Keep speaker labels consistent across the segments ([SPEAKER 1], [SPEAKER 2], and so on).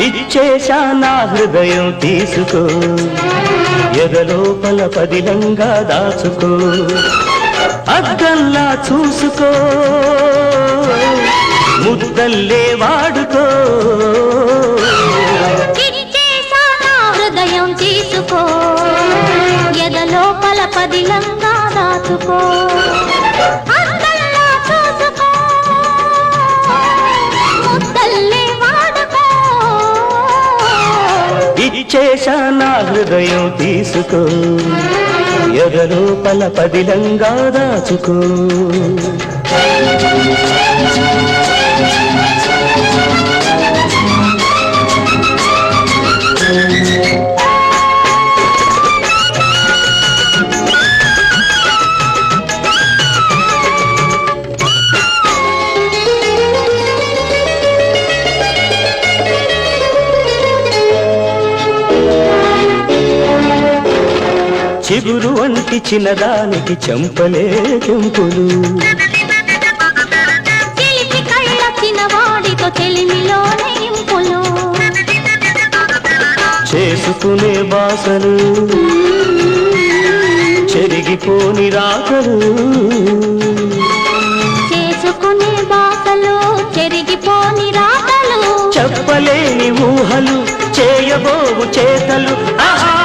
[SPEAKER 1] ఇచ్చేశా నా హృదయం తీసుకో. ఎదలోపల పదిలంగా దాచుకో. అద్దంలా చూసుకో. ముద్దల్లే వాడుకో.
[SPEAKER 2] హృదయం తీసుకో. ఎదలోపల పదిలంగా దాచుకో.
[SPEAKER 1] చేశా నా హృదయం తీసుకో ఎదలోపల పదిలంగా దాచుకో Thank you. చిగురు వంటి చిన్నదానికి చెంపలే
[SPEAKER 2] ఇంపులు
[SPEAKER 1] చేసుకునే బాసలు చెరిగిపోని రాకలు.
[SPEAKER 2] చేసుకునే బాసలు చెరిగిపోని రాతలు
[SPEAKER 1] చెప్పలేని ఊహలు చేయబోవు చేతలు. ఆహా!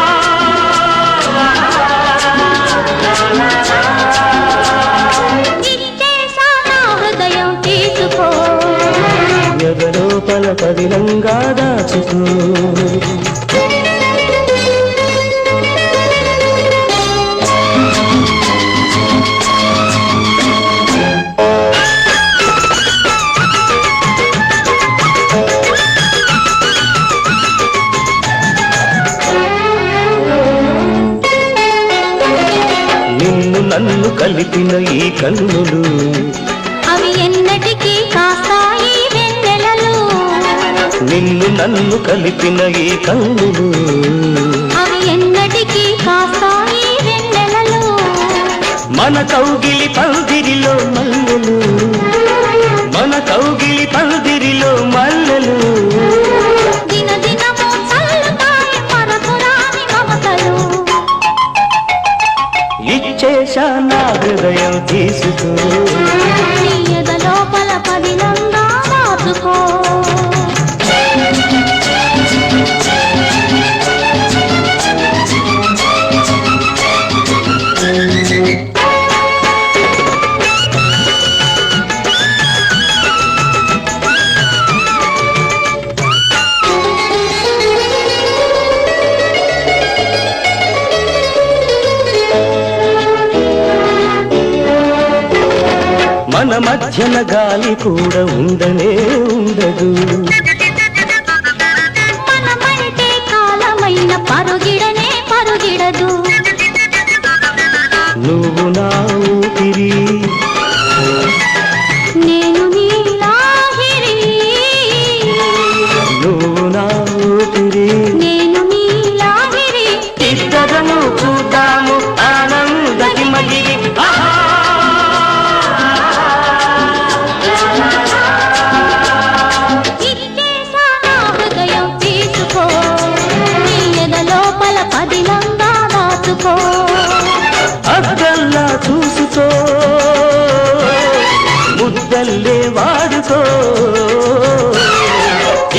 [SPEAKER 2] హృదయం తీసుకో.
[SPEAKER 1] పదిలంగా నన్ను కలిపిన ఈ కన్నులు.
[SPEAKER 2] అవి ఎన్నటికీ కాస్తాయి వెన్నెలలు.
[SPEAKER 1] నిన్ను నన్ను కలిపిన ఈ కన్నులు.
[SPEAKER 2] అవి ఎన్నటికీ కాస్తాయి వెన్నెలలు.
[SPEAKER 1] మన కౌగిలి పందిరిలో మల్లెలు మన కౌగిలి శేష నా హృదయం తీసుకో.
[SPEAKER 2] లోపల పదిలంగా దాచుకో
[SPEAKER 1] మన మధ్యన గాలి కూడా ఉండనే ఉండదు.
[SPEAKER 2] మనమంటే కాలమైన పరుగిడనే పరుగిడదు.
[SPEAKER 1] నువ్వు నా ఊపిరి.
[SPEAKER 2] నేను నీలాహిరి
[SPEAKER 1] నువ్వు నా ఊపిరి.
[SPEAKER 2] పదిలంగా దాచుకో
[SPEAKER 1] అద్దల్లా చూసుకో. ముద్దల్లే వాడుకో.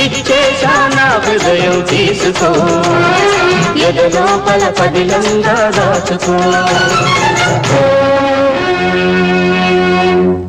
[SPEAKER 1] ఇచ్చేశా నా హృదయం తీసుకో. ఎదలోపల పదిలంగా దాచుకో.